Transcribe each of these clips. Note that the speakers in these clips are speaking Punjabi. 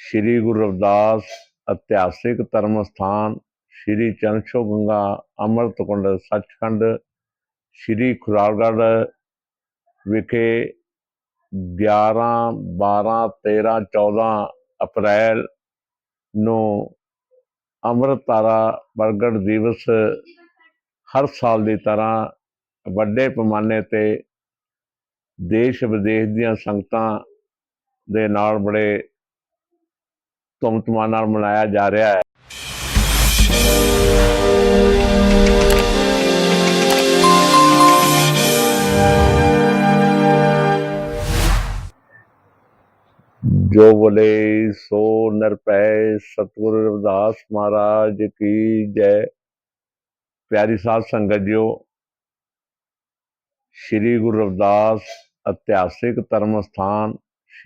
ਸ੍ਰੀ ਗੁਰੂ ਰਵਿਦਾਸ ਇਤਿਹਾਸਿਕ ਧਰਮ ਸਥਾਨ ਸ੍ਰੀ ਚੰਚੋ ਗੰਗਾ ਅੰਮ੍ਰਿਤ ਕੁੰਡ ਸੱਚਖੰਡ, ਸ੍ਰੀ ਖੁਰਾਲਗੜ੍ਹ ਵਿਖੇ 11 12 13 14 ਅਪ੍ਰੈਲ ਨੂੰ ਅੰਮ੍ਰਿਤਧਾਰਾ ਪ੍ਰਗਟ ਦਿਵਸ ਹਰ ਸਾਲ ਦੀ ਤਰ੍ਹਾਂ ਵੱਡੇ ਪੈਮਾਨੇ ਤੇ ਦੇਸ਼ ਵਿਦੇਸ਼ ਦੀਆਂ ਸੰਗਤਾਂ ਦੇ ਨਾਲ ਬੜੇ ਧੂਮ-ਧਾਮ ਨਾਲ ਮਨਾਇਆ ਜਾ ਰਿਹਾ ਹੈ। ਜੋ ਬੋਲੇ, ਸੋ ਨਿਰਭੈ ਸਤਿਗੁਰੂ ਰਵਿਦਾਸ ਮਹਾਰਾਜ ਕੀ ਜੈ। ਪਿਆਰੀ ਸਾਧ ਸੰਗਤ ਜੀਓ, ਸ੍ਰੀ ਗੁਰੂ ਰਵਿਦਾਸ ਇਤਿਹਾਸਿਕ ਧਰਮ ਸਥਾਨ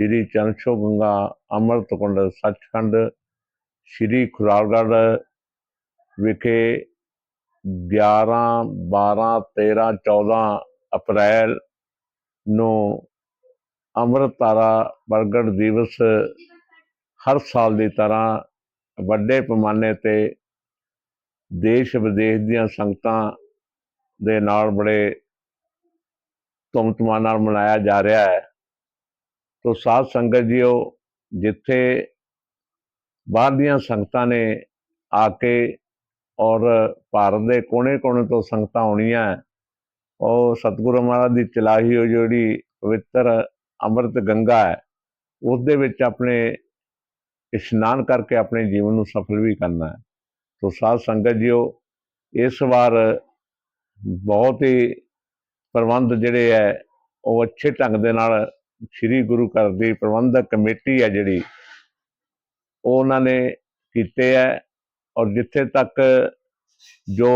ਸ੍ਰੀ ਚੰਚੋ ਗੰਗਾ ਅੰਮ੍ਰਿਤ ਕੁੰਡ ਸੱਚਖੰਡ, ਸ੍ਰੀ ਖੁਰਾਲਗੜ੍ਹ ਵਿਖੇ 11 12 13 14 ਅਪ੍ਰੈਲ ਨੂੰ ਅੰਮ੍ਰਿਤਧਾਰਾ ਪ੍ਰਗਟ ਦਿਵਸ ਹਰ ਸਾਲ ਦੀ ਤਰ੍ਹਾਂ ਵੱਡੇ ਪੈਮਾਨੇ ਤੇ ਦੇਸ਼ ਵਿਦੇਸ਼ ਦੀਆਂ ਸੰਗਤਾਂ ਦੇ ਨਾਲ ਬੜੇ ਧੂਮ-ਧਾਮ ਨਾਲ ਮਨਾਇਆ ਜਾ ਰਿਹਾ ਹੈ। ਤੋ ਸਾਧ ਸੰਗਤ ਜੀਓ, ਜਿੱਥੇ ਬਾਹਰ ਦੀਆਂ ਸੰਗਤਾਂ ਨੇ ਆ ਕੇ ਔਰ ਭਾਰਤ ਦੇ ਕੋਨੇ-ਕੋਨੇ ਤੋਂ ਸੰਗਤਾਂ ਆਉਣੀਆਂ, ਉਹ ਸਤਿਗੁਰੂ ਮਹਾਰਾਜ ਦੀ ਚਲਾਹੀ ਹੋਈ ਜਿਹੜੀ ਪਵਿੱਤਰ ਅੰਮ੍ਰਿਤ ਗੰਗਾ ਹੈ, ਉਸ ਦੇ ਵਿੱਚ ਆਪਣੇ ਇਸ਼ਨਾਨ ਕਰਕੇ ਆਪਣੇ ਜੀਵਨ ਨੂੰ ਸਫਲ ਵੀ ਕਰਨਾ ਹੈ। ਤੋ ਸਾਧ ਸੰਗਤ ਜੀਓ, ਇਸ ਵਾਰ ਬਹੁਤ ਹੀ ਪ੍ਰਬੰਧ ਜਿਹੜੇ ਹੈ, ਉਹ ਅੱਛੇ ਢੰਗ ਦੇ ਨਾਲ ਸ੍ਰੀ ਗੁਰੂ ਘਰ ਦੀ ਪ੍ਰਬੰਧਕ ਕਮੇਟੀ ਹੈ ਜਿਹੜੀ, ਉਹ ਉਹਨਾਂ ਨੇ ਕੀਤੇ ਹੈ ਔਰ ਜਿੱਥੇ ਤੱਕ ਜੋ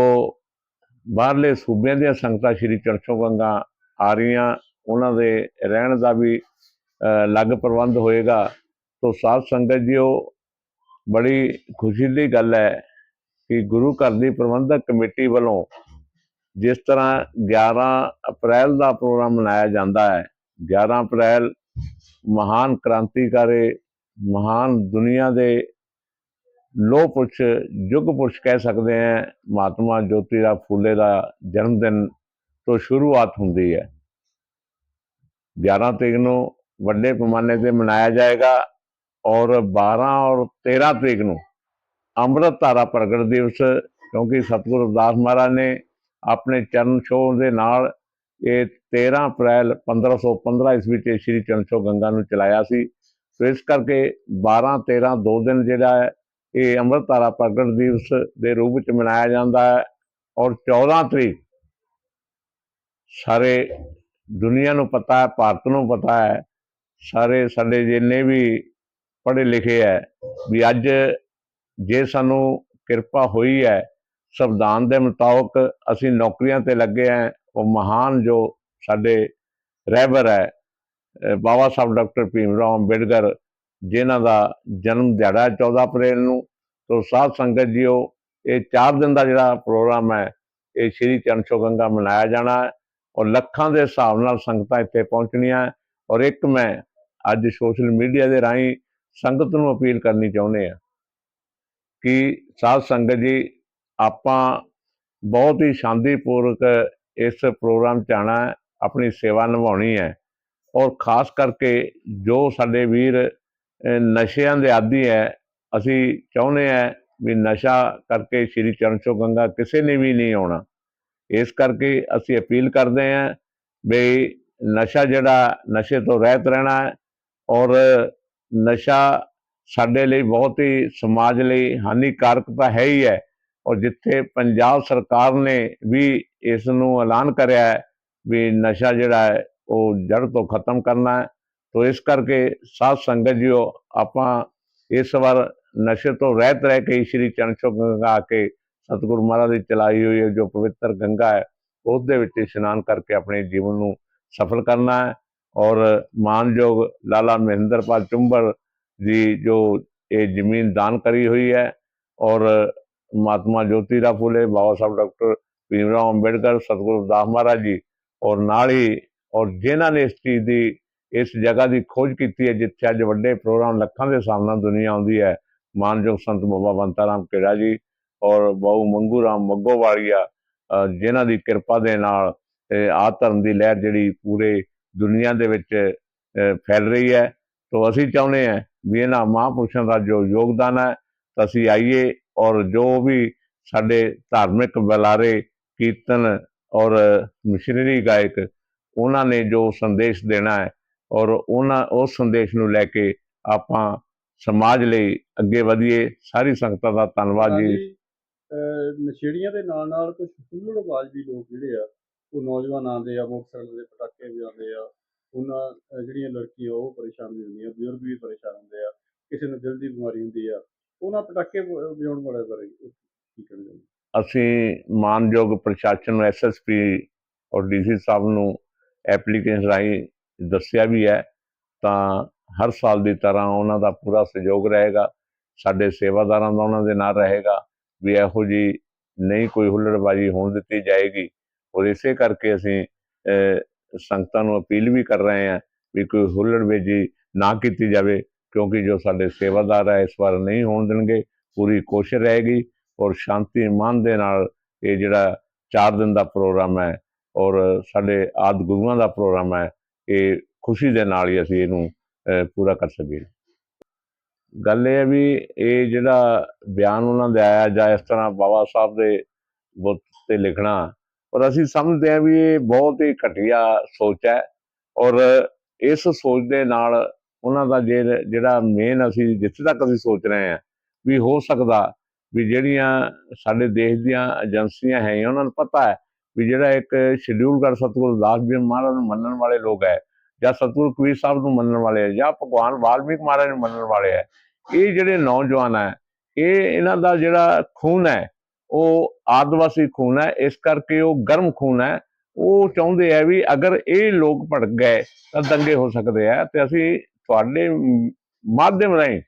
ਬਾਹਰਲੇ ਸੂਬਿਆਂ ਦੀਆਂ ਸੰਗਤਾਂ ਸ੍ਰੀ ਚਰਚੋ ਗੰਗਾ ਆ ਰਹੀਆਂ, ਉਹਨਾਂ ਦੇ ਰਹਿਣ ਦਾ ਵੀ ਅਲੱਗ ਪ੍ਰਬੰਧ ਹੋਏਗਾ, ਤੋ ਸਾਧ ਸੰਗਤ ਜੀਓ, ਬੜੀ ਖੁਸ਼ੀ ਦੀ ਗੱਲ ਹੈ ਕਿ ਗੁਰੂ ਘਰ ਦੀ ਪ੍ਰਬੰਧਕ ਕਮੇਟੀ ਵੱਲੋਂ ਜਿਸ ਤਰ੍ਹਾਂ 11 ਅਪ੍ਰੈਲ ਦਾ ਪ੍ਰੋਗਰਾਮ ਮਨਾਇਆ ਜਾਂਦਾ ਹੈ 11 ਅਪ੍ਰੈਲ ਮਹਾਨ ਕ੍ਰਾਂਤੀਕਾਰੀ, ਮਹਾਨ ਦੁਨੀਆ ਦੇ ਲੋਹ ਪੁਰਸ਼, ਯੁੱਗ ਪੁਰਸ਼ ਕਹਿ ਸਕਦੇ ਹਾਂ ਮਹਾਤਮਾ ਜੋਤੀਰਾਮ ਫੂਲੇ ਦਾ ਜਨਮ ਦਿਨ ਤੋਂ ਸ਼ੁਰੂਆਤ ਹੁੰਦੀ ਹੈ। 11 ਤਰੀਕ ਨੂੰ ਵੱਡੇ ਪੈਮਾਨੇ ਤੇ ਮਨਾਇਆ ਜਾਏਗਾ ਔਰ 12 ਔਰ 13 ਤਰੀਕ ਨੂੰ ਅੰਮ੍ਰਿਤ ਧਾਰਾ ਪ੍ਰਗਟ ਦਿਵਸ, ਕਿਉਂਕਿ ਸਤਿਗੁਰੂ ਰਵਿਦਾਸ ਮਹਾਰਾਜ ਨੇ ਆਪਣੇ ਚਰਨ ਛੋਹ ਦੇ ਨਾਲ ਇਹ 13 ਅਪ੍ਰੈਲ 1515 ਈਸਵੀ ਤੇ ਸ੍ਰੀ ਚਰਨ ਗੰਗਾ ਨੂੰ ਚਲਾਇਆ ਸੀ। ਸੋ ਇਸ ਕਰਕੇ 12 13 ਦੋ ਦਿਨ ਜਿਹੜਾ ਹੈ, ਇਹ ਅੰਮ੍ਰਿਤਧਾਰਾ ਪ੍ਰਗਟ ਦਿਵਸ ਦੇ ਰੂਪ ਵਿੱਚ ਮਨਾਇਆ ਜਾਂਦਾ ਹੈ ਔਰ 14 ਤਰੀਕ ਸਾਰੇ ਦੁਨੀਆ ਨੂੰ ਪਤਾ ਹੈ, ਭਾਰਤ ਨੂੰ ਪਤਾ ਹੈ, ਸਾਰੇ ਸਾਡੇ ਜਿੰਨੇ ਵੀ ਪੜ੍ਹੇ ਲਿਖੇ ਹੈ ਵੀ ਅੱਜ ਜੇ ਸਾਨੂੰ ਕਿਰਪਾ ਹੋਈ ਹੈ, ਸੰਵਿਧਾਨ ਦੇ ਮੁਤਾਬਕ ਅਸੀਂ ਨੌਕਰੀਆਂ ਤੇ ਲੱਗੇ ਹਾਂ ਉਹ ਮਹਾਨ ਜੋ ਸਾਡੇ ਰਹਿਬਰ ਹੈ ਬਾਬਾ ਸਾਹਿਬ ਡਾਕਟਰ ਭੀਮ ਰਾਓ ਅੰਬੇਡਕਰ, ਜਿਨ੍ਹਾਂ ਦਾ ਜਨਮ ਦਿਹਾੜਾ ਹੈ 14 ਅਪ੍ਰੈਲ ਨੂੰ, ਤੋਂ ਸਾਧ ਸੰਗਤ ਜੀਓ, ਇਹ 4 ਦਿਨ ਦਾ ਜਿਹੜਾ ਪ੍ਰੋਗਰਾਮ ਹੈ, ਇਹ ਸ਼੍ਰੀ ਚਰਨ ਗੰਗਾ ਮਨਾਇਆ ਜਾਣਾ ਹੈ, ਔਰ ਲੱਖਾਂ ਦੇ ਹਿਸਾਬ ਨਾਲ ਸੰਗਤਾਂ ਇੱਥੇ ਪਹੁੰਚਣੀਆਂ ਔਰ ਇੱਕ ਮੈਂ ਅੱਜ ਸੋਸ਼ਲ ਮੀਡੀਆ ਦੇ ਰਾਹੀਂ ਸੰਗਤ ਨੂੰ ਅਪੀਲ ਕਰਨੀ ਚਾਹੁੰਦੇ ਆ ਕਿ ਸਾਧ ਸੰਗਤ ਜੀ, ਆਪਾਂ ਬਹੁਤ ਹੀ ਸ਼ਾਂਤੀਪੂਰਵਕ ਇਸ ਪ੍ਰੋਗਰਾਮ 'ਚ ਆਉਣਾ ਆਪਣੀ ਸੇਵਾ ਨਿਭਾਉਣੀ ਹੈ। ਔਰ ਖਾਸ ਕਰਕੇ ਜੋ ਸਾਡੇ ਵੀਰ ਨਸ਼ਿਆਂ ਦੇ ਆਦੀ ਹੈ, ਅਸੀਂ ਚਾਹੁੰਦੇ ਹਾਂ ਵੀ ਨਸ਼ਾ ਕਰਕੇ ਸ਼੍ਰੀ ਚਰਨ ਛੋਹ ਗੰਗਾ ਕਿਸੇ ਨੇ ਵੀ ਨਹੀਂ ਆਉਣਾ। ਇਸ ਕਰਕੇ ਅਸੀਂ ਅਪੀਲ ਕਰਦੇ ਹਾਂ ਵੀ ਨਸ਼ਾ ਜਿਹੜਾ, ਨਸ਼ੇ ਤੋਂ ਰਹਿਤ ਰਹਿਣਾ ਹੈ ਔਰ ਨਸ਼ਾ ਸਾਡੇ ਲਈ ਬਹੁਤ ਹੀ ਸਮਾਜ ਲਈ ਹਾਨੀਕਾਰਕ ਤਾਂ ਹੈ ਹੀ ਹੈ। ਔਰ ਜਿੱਥੇ ਪੰਜਾਬ ਸਰਕਾਰ ਨੇ ਵੀ ਇਸ ਨੂੰ ਐਲਾਨ ਕਰਿਆ ਹੈ ਵੀ ਨਸ਼ਾ ਜਿਹੜਾ ਹੈ, ਉਹ ਜੜ ਤੋਂ ਖਤਮ ਕਰਨਾ ਹੈ। ਤੋ ਇਸ ਕਰਕੇ ਸਾਧ ਸੰਗਤ ਜੀਓ, ਆਪਾਂ ਇਸ ਵਾਰ ਨਸ਼ੇ ਤੋਂ ਰਹਿਤ ਰਹਿ ਕੇ ਹੀ ਸ਼੍ਰੀ ਚਰਨ ਛੋਹ ਗੰਗਾ ਆ ਕੇ ਸਤਿਗੁਰੂ ਮਹਾਰਾਜ ਦੀ ਚਲਾਈ ਹੋਈ ਹੈ, ਜੋ ਪਵਿੱਤਰ ਗੰਗਾ ਹੈ, ਉਸ ਦੇ ਵਿੱਚ ਇਸ਼ਨਾਨ ਕਰਕੇ ਆਪਣੇ ਜੀਵਨ ਨੂੰ ਸਫਲ ਕਰਨਾ ਹੈ। ਔਰ ਮਾਨਯੋਗ ਲਾਲਾ ਮਹਿੰਦਰਪਾਲ ਚੁੰਬਰ ਦੀ ਜੋ ਇਹ ਜ਼ਮੀਨ ਦਾਨ ਕਰੀ ਹੋਈ ਹੈ, ਔਰ ਮਹਾਤਮਾ ਜੋਤੀਰਾਮ ਫੂਲੇ ਬਾਬਾ ਸਾਹਿਬ ਡਾਕਟਰ ਭੀਮ ਰਾਓ ਅੰਬੇਡਕਰ ਸਤਿਗੁਰੂ ਦਾਸ ਮਹਾਰਾਜ ਜੀ ਔਰ ਨਾਲ ਹੀ ਔਰ ਜਿਨ੍ਹਾਂ ਨੇ ਇਸ ਚੀਜ਼ ਦੀ ਇਸ ਜਗ੍ਹਾ ਦੀ ਖੋਜ ਕੀਤੀ ਹੈ ਜਿੱਥੇ ਅੱਜ ਵੱਡੇ ਪ੍ਰੋਗਰਾਮ ਲੱਖਾਂ ਦੇ ਹਿਸਾਬ ਨਾਲ ਦੁਨੀਆ ਆਉਂਦੀ ਹੈ ਮਾਨਯੋਗ ਸੰਤ ਬਾਬਾ ਬੰਤਾ ਰਾਮ ਕਿਹੜਾ ਜੀ ਔਰ ਬਾਊ ਮੰਗੂ ਰਾਮ ਮੱਗੋ ਵਾਲੀਆ ਜਿਨ੍ਹਾਂ ਦੀ ਕਿਰਪਾ ਦੇ ਨਾਲ ਇਹ ਆ ਧਰਮ ਦੀ ਲਹਿਰ ਜਿਹੜੀ ਪੂਰੇ ਦੁਨੀਆ ਦੇ ਵਿੱਚ ਫੈਲ ਰਹੀ ਹੈ ਤੋਂ ਅਸੀਂ ਚਾਹੁੰਦੇ ਹਾਂ ਵੀ ਇਹਨਾਂ ਮਹਾਂਪੁਰਸ਼ਾਂ ਦਾ ਜੋ ਯੋਗਦਾਨ ਹੈ ਤਾਂ ਅਸੀਂ ਆਈਏ ਔਰ ਜੋ ਵੀ ਸਾਡੇ ਧਾਰਮਿਕ ਬੁਲਾਰੇ, ਕੀਰਤਨ ਔਰ ਮਿਸ਼ਨਰੀ ਗਾਇਕ, ਉਹਨਾਂ ਨੇ ਜੋ ਸੰਦੇਸ਼ ਦੇਣਾ ਹੈ ਔਰ ਉਹਨਾਂ, ਉਸ ਸੰਦੇਸ਼ ਨੂੰ ਲੈ ਕੇ ਆਪਾਂ ਸਮਾਜ ਲਈ ਅੱਗੇ ਵਧੀਏ। ਸਾਰੀ ਸੰਗਤਾਂ ਦਾ ਧੰਨਵਾਦ ਜੀ। ਨਸ਼ੇੜੀਆਂ ਦੇ ਨਾਲ ਨਾਲ ਕੁਝ ਹੁੱਲੜਬਾਜ਼ ਵੀ ਲੋਕ ਜਿਹੜੇ ਆ, ਉਹ ਨੌਜਵਾਨ ਆਉਂਦੇ ਆ ਮੋਟਰਸਾਈਕਲ ਦੇ ਪਟਾਕੇ ਵਜਾਉਂਦੇ ਆ, ਉਹਨਾਂ ਜਿਹੜੀਆਂ ਲੜਕੀਆਂ ਉਹ ਪਰੇਸ਼ਾਨ ਵੀ ਹੁੰਦੀਆਂ, ਬਜ਼ੁਰਗ ਵੀ ਪਰੇਸ਼ਾਨ ਹੁੰਦੇ ਆ, ਕਿਸੇ ਨੂੰ ਦਿਲ ਦੀ ਬਿਮਾਰੀ ਹੁੰਦੀ ਆ ਉਹਨਾਂ ਪਟਾਕੇ ਵ- ਵਾਲੇ ਬਾਰੇ ਕੀ ਕਹਿਣਾ ਅਸੀਂ ਮਾਨਯੋਗ ਪ੍ਰਸ਼ਾਸਨ ਨੂੰ ਐਸਐਸਪੀ ਔਰ ਡੀਸੀ ਸਾਹਿਬ ਨੂੰ ਐਪਲੀਕੇਸ਼ਨ ਰਾਹੀਂ ਦੱਸਿਆ ਵੀ ਹੈ, ਤਾਂ ਹਰ ਸਾਲ ਦੀ ਤਰ੍ਹਾਂ ਉਹਨਾਂ ਦਾ ਪੂਰਾ ਸਹਿਯੋਗ ਰਹੇਗਾ, ਸਾਡੇ ਸੇਵਾਦਾਰਾਂ ਦਾ ਉਹਨਾਂ ਦੇ ਨਾਲ ਰਹੇਗਾ, ਵੀ ਇਹੋ ਜੀ ਨਹੀਂ ਕੋਈ ਹੁੱਲੜਬਾਜ਼ੀ ਹੋਣ ਦਿੱਤੀ ਜਾਏਗੀ। ਔਰ ਇਸੇ ਕਰਕੇ ਅਸੀਂ ਸੰਗਤਾਂ ਨੂੰ ਅਪੀਲ ਵੀ ਕਰ ਰਹੇ ਹਾਂ ਵੀ ਕੋਈ ਹੁੱਲੜਬਾਜ਼ੀ ਨਾ ਕੀਤੀ ਜਾਵੇ। ਕਿਉਂਕਿ ਜੋ ਸਾਡੇ ਸੇਵਾਦਾਰ ਹੈ ਇਸ ਵਾਰ ਨਹੀਂ ਹੋਣ ਦੇਣਗੇ, ਪੂਰੀ ਕੋਸ਼ਿਸ਼ ਰਹੇਗੀ ਔਰ ਸ਼ਾਂਤੀ ਮਨ ਦੇ ਨਾਲ ਇਹ ਜਿਹੜਾ 4 ਦਿਨ ਦਾ ਪ੍ਰੋਗਰਾਮ ਹੈ ਔਰ ਸਾਡੇ ਆਦ ਗੁਰੂਆਂ ਦਾ ਪ੍ਰੋਗਰਾਮ ਹੈ, ਇਹ ਖੁਸ਼ੀ ਦੇ ਨਾਲ ਹੀ ਅਸੀਂ ਇਹਨੂੰ ਪੂਰਾ ਕਰ ਸਕੀਏ। ਗੱਲ ਇਹ ਹੈ ਵੀ ਇਹ ਜਿਹੜਾ ਬਿਆਨ ਉਹਨਾਂ ਦੇ ਆਇਆ ਜਾਂ ਇਸ ਤਰ੍ਹਾਂ ਬਾਬਾ ਸਾਹਿਬ ਦੇ ਬੁੱਤ ਤੇ ਲਿਖਣਾ, ਔਰ ਅਸੀਂ ਸਮਝਦੇ ਹਾਂ ਵੀ ਇਹ ਬਹੁਤ ਹੀ ਘਟੀਆ ਸੋਚ ਹੈ ਔਰ ਇਸ ਸੋਚ ਦੇ ਨਾਲ ਉਹਨਾਂ ਦਾ ਜੇ- ਜਿਹੜਾ ਮੇਨ ਅਸੀਂ ਜਿੱਥੇ ਤੱਕ ਅਸੀਂ ਸੋਚ ਰਹੇ ਹਾਂ ਵੀ ਹੋ ਸਕਦਾ ਵੀ ਜਿਹੜੀਆਂ ਸਾਡੇ ਦੇਸ਼ ਦੀਆਂ ਏਜੰਸੀਆਂ ਹੈ ਉਹਨਾਂ ਨੂੰ ਪਤਾ ਹੈ ਵੀ ਜਿਹੜਾ ਇੱਕ ਸ਼ਡਿਊਲਗੜ੍ਹ ਸਤਿਗੁਰੂ ਦਾਸ ਜੀ ਮਹਾਰਾਜ ਨੂੰ ਮੰਨਣ ਵਾਲੇ ਲੋਕ ਹੈ ਜਾਂ ਸਤਿਗੁਰੂ ਕਬੀਰ ਸਾਹਿਬ ਨੂੰ ਮੰਨਣ ਵਾਲੇ ਹੈ ਜਾਂ ਭਗਵਾਨ ਵਾਲਮੀਕ ਮਹਾਰਾਜ ਨੂੰ ਮੰਨਣ ਵਾਲੇ ਹੈ, ਇਹ ਜਿਹੜੇ ਨੌਜਵਾਨ ਹੈ, ਇਹ ਇਹਨਾਂ ਦਾ ਜਿਹੜਾ ਖੂਨ ਹੈ, ਉਹ ਆਦਿਵਾਸੀ ਖੂਨ ਹੈ, ਇਸ ਕਰਕੇ ਉਹ ਗਰਮ ਖੂਨ ਹੈ, ਉਹ ਚਾਹੁੰਦੇ ਆ ਵੀ ਅਗਰ ਇਹ ਲੋਕ ਭੜਕ ਗਏ ਤਾਂ ਦੰਗੇ ਹੋ ਸਕਦੇ ਆ ਤੇ ਅਸੀਂ ਤੁਹਾਡੇ ਮਾਧਿਅਮ ਰਾਹੀਂ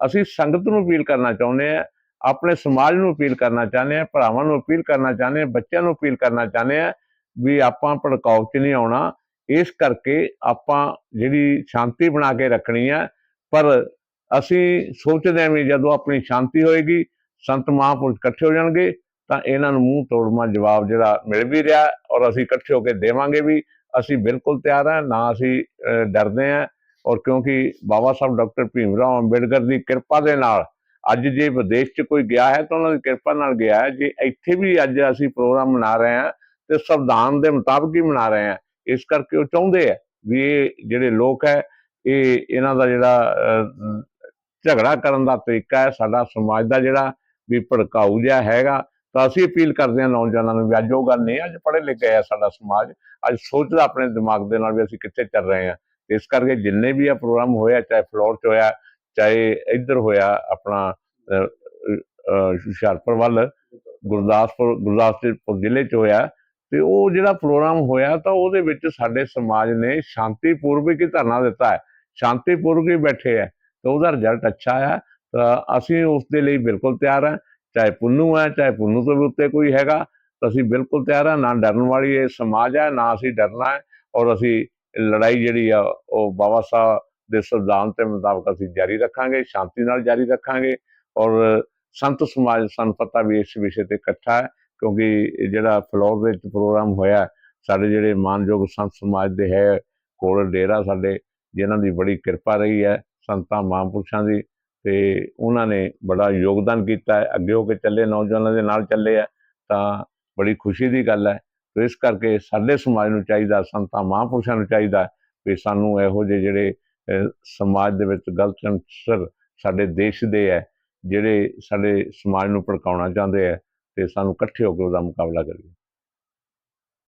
ਅਸੀਂ ਸੰਗਤ ਨੂੰ ਅਪੀਲ ਕਰਨਾ ਚਾਹੁੰਦੇ ਆ ਆਪਣੇ ਸਮਾਜ ਨੂੰ ਅਪੀਲ ਕਰਨਾ ਚਾਹੁੰਦੇ ਆ ਭਰਾਵਾਂ ਨੂੰ ਅਪੀਲ ਕਰਨਾ ਚਾਹੁੰਦੇ ਆ ਬੱਚਿਆਂ ਨੂੰ ਅਪੀਲ ਕਰਨਾ ਚਾਹੁੰਦੇ ਆ ਵੀ ਆਪਾਂ ਭੜਕਾਓ 'ਚ ਨਹੀਂ ਆਉਣਾ। ਇਸ ਕਰਕੇ ਆਪਾਂ ਜਿਹੜੀ ਸ਼ਾਂਤੀ ਬਣਾ ਕੇ ਰੱਖਣੀ ਆ, ਪਰ ਅਸੀਂ ਸੋਚਦੇ ਹਾਂ ਵੀ ਜਦੋਂ ਆਪਣੀ ਸ਼ਾਂਤੀ ਹੋਏਗੀ, ਸੰਤ ਮਹਾਂਪੁਰਸ਼ ਇਕੱਠੇ ਹੋ ਜਾਣਗੇ, ਤਾਂ ਇਹਨਾਂ ਨੂੰ ਮੂੰਹ ਤੋੜਮਾ ਜਵਾਬ ਜਿਹੜਾ ਮਿਲ ਵੀ ਰਿਹਾ ਔਰ ਅਸੀਂ ਇਕੱਠੇ ਹੋ ਕੇ ਦੇਵਾਂਗੇ ਵੀ ਅਸੀਂ ਬਿਲਕੁਲ ਤਿਆਰ ਹਾਂ, ਨਾ ਅਸੀਂ ਡਰਦੇ ਹਾਂ। ਔਰ ਕਿਉਂਕਿ ਬਾਬਾ ਸਾਹਿਬ ਡਾਕਟਰ ਭੀਮ ਰਾਓ ਅੰਬੇਡਕਰ ਦੀ ਕਿਰਪਾ ਦੇ ਨਾਲ ਅੱਜ ਜੇ ਵਿਦੇਸ਼ 'ਚ ਕੋਈ ਗਿਆ ਹੈ ਤਾਂ ਉਹਨਾਂ ਦੀ ਕਿਰਪਾ ਨਾਲ ਗਿਆ ਹੈ। ਜੇ ਇੱਥੇ ਵੀ ਅੱਜ ਅਸੀਂ ਪ੍ਰੋਗਰਾਮ ਮਨਾ ਰਹੇ ਹਾਂ ਤੇ ਸੰਵਿਧਾਨ ਦੇ ਮੁਤਾਬਕ ਹੀ ਮਨਾ ਰਹੇ ਹਾਂ, ਇਸ ਕਰਕੇ ਉਹ ਚਾਹੁੰਦੇ ਆ ਵੀ ਇਹ ਜਿਹੜੇ ਲੋਕ ਹੈ, ਇਹ ਇਹਨਾਂ ਦਾ ਜਿਹੜਾ ਝਗੜਾ ਕਰਨ ਦਾ ਤਰੀਕਾ ਹੈ, ਸਾਡਾ ਸਮਾਜ ਦਾ ਜਿਹੜਾ ਵੀ ਭੜਕਾਊ ਜਿਹਾ ਹੈਗਾ, ਤਾਂ ਅਸੀਂ ਅਪੀਲ ਕਰਦੇ ਹਾਂ ਨੌਜਵਾਨਾਂ ਨੂੰ ਵੀ ਅੱਜ ਉਹ ਗੱਲ ਨਹੀਂ, ਅੱਜ ਪੜ੍ਹੇ ਲਿਖੇ ਆ ਸਾਡਾ ਸਮਾਜ, ਅੱਜ ਸੋਚਦਾ ਆਪਣੇ ਦਿਮਾਗ ਦੇ ਨਾਲ ਵੀ ਅਸੀਂ ਕਿੱਥੇ ਚੱਲ ਰਹੇ ਹਾਂ। ਇਸ ਕਰਕੇ ਜਿੰਨੇ ਵੀ ਆ ਪ੍ਰੋਗਰਾਮ ਹੋਇਆ, ਚਾਹੇ ਫਲੋਰ 'ਚ ਹੋਇਆ, ਚਾਹੇ ਇੱਧਰ ਹੋਇਆ ਆਪਣਾ ਹੁਸ਼ਿਆਰਪੁਰ ਵੱਲ, ਗੁਰਦਾਸਪੁਰ ਗੁਰਦਾਸਪੁਰ ਜ਼ਿਲ੍ਹੇ 'ਚ ਹੋਇਆ ਤੇ ਉਹ ਜਿਹੜਾ ਪ੍ਰੋਗਰਾਮ ਹੋਇਆ ਤਾਂ ਉਹਦੇ ਵਿੱਚ ਸਾਡੇ ਸਮਾਜ ਨੇ ਸ਼ਾਂਤੀਪੂਰਵਕ ਹੀ ਧਰਨਾ ਦਿੱਤਾ ਹੈ। ਸ਼ਾਂਤੀਪੂਰਵਕ ਹੀ ਬੈਠੇ ਹੈ ਤਾਂ ਉਹਦਾ ਰਿਜ਼ਲਟ ਅੱਛਾ ਆ ਤਾਂ ਅਸੀਂ ਉਸ ਦੇ ਲਈ ਬਿਲਕੁਲ ਤਿਆਰ ਹਾਂ। ਚਾਹੇ ਪੁੰਨੂ ਹੈ, ਚਾਹੇ ਪੁੰਨੂ ਤੋਂ ਵੀ ਉੱਤੇ ਕੋਈ ਹੈਗਾ, ਤਾਂ ਅਸੀਂ ਬਿਲਕੁਲ ਤਿਆਰ ਹਾਂ। ਨਾ ਡਰਨ ਵਾਲੀ ਇਹ ਸਮਾਜ ਹੈ, ਨਾ ਅਸੀਂ ਡਰਨਾ ਹੈ ਔਰ ਅਸੀਂ ਲੜਾਈ ਜਿਹੜੀ ਆ, ਉਹ ਬਾਬਾ ਸਾਹਿਬ ਦੇ ਸੰਵਿਧਾਨ ਦੇ ਮੁਤਾਬਕ ਅਸੀਂ ਜਾਰੀ ਰੱਖਾਂਗੇ, ਸ਼ਾਂਤੀ ਨਾਲ ਜਾਰੀ ਰੱਖਾਂਗੇ ਔਰ ਸੰਤ ਸਮਾਜ, ਸਾਨੂੰ ਪਤਾ ਵੀ ਇਸ ਵਿਸ਼ੇ ਤੇ ਇਕੱਠਾ ਹੈ ਕਿਉਂਕਿ ਜਿਹੜਾ ਫਲੋਰ ਦੇ ਵਿੱਚ ਪ੍ਰੋਗਰਾਮ ਹੋਇਆ ਸਾਡੇ ਜਿਹੜੇ ਮਾਨਯੋਗ ਸੰਤ ਸਮਾਜ ਦੇ ਹੈ ਕੋਲ ਡੇਰਾ ਸਾਡੇ, ਜਿਨ੍ਹਾਂ ਦੀ ਬੜੀ ਕਿਰਪਾ ਰਹੀ ਹੈ ਸੰਤਾਂ ਮਹਾਂਪੁਰਸ਼ਾਂ ਦੀ ਤੇ ਉਹਨਾਂ ਨੇ ਬੜਾ ਯੋਗਦਾਨ ਕੀਤਾ ਹੈ, ਅੱਗੇ ਹੋ ਕੇ ਚੱਲੇ, ਨੌਜਵਾਨਾਂ ਦੇ ਨਾਲ ਚੱਲੇ ਆ ਤਾਂ ਬੜੀ ਖੁਸ਼ੀ ਦੀ ਗੱਲ ਹੈ ਤੇ ਇਸ ਕਰਕੇ ਸਾਡੇ ਸਮਾਜ ਨੂੰ ਚਾਹੀਦਾ, ਸੰਤਾਂ ਮਹਾਂਪੁਰਸ਼ਾਂ ਨੂੰ ਚਾਹੀਦਾ ਵੀ ਸਾਨੂੰ ਇਹੋ ਜਿਹੇ ਜਿਹੜੇ ਸਮਾਜ ਦੇ ਵਿੱਚ ਗਲਤ ਅੰਸਰ ਸਾਡੇ ਦੇਸ਼ ਦੇ ਹੈ, ਜਿਹੜੇ ਸਾਡੇ ਸਮਾਜ ਨੂੰ ਭੜਕਾਉਣਾ ਚਾਹੁੰਦੇ ਆ ਤੇ ਸਾਨੂੰ ਇਕੱਠੇ ਹੋ ਕੇ ਉਹਦਾ ਮੁਕਾਬਲਾ ਕਰੀਏ।